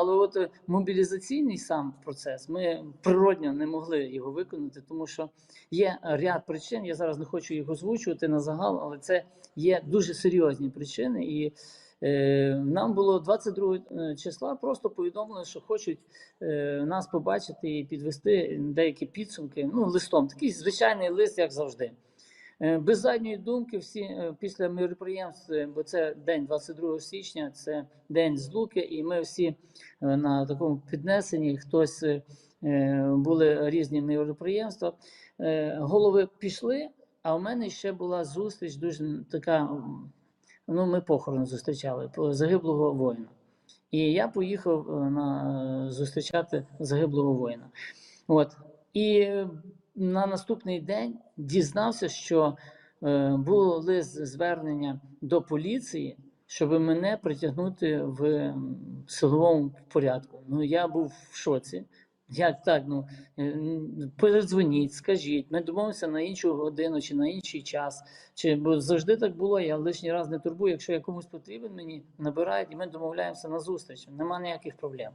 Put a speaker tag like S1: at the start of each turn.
S1: Але от е, мобілізаційний сам процес ми природньо не могли його виконати, тому що є ряд причин. Я зараз не хочу їх озвучувати на загал, але це є дуже серйозні причини. І е, нам було 22 числа просто повідомлено, що хочуть е, нас побачити і підвести деякі підсумки. Ну, листом, такий звичайний лист, як завжди. Е, Без задньої думки, всі е, після міроприємств, е, бо це день 22 січня, це день злуки, і ми всі е, на такому піднесенні. Хтось були різні міроприємства. Е, Голови пішли, а у мене ще була зустріч дуже така. Ну, ми похорон зустрічали загиблого воїна. І я поїхав на зустрічати загиблого воїна. От. І на наступний день дізнався, що е, було лист звернення до поліції, щоб мене притягнути в силовому порядку. Ну я був в шоці. Як так? Ну е, передзвоніть, скажіть, ми домовимося на іншу годину чи на інший час. Чи бо завжди так було? Я лишній раз не турбую. Якщо я комусь потрібен, мені набирають, і ми домовляємося на зустріч. Нема ніяких проблем.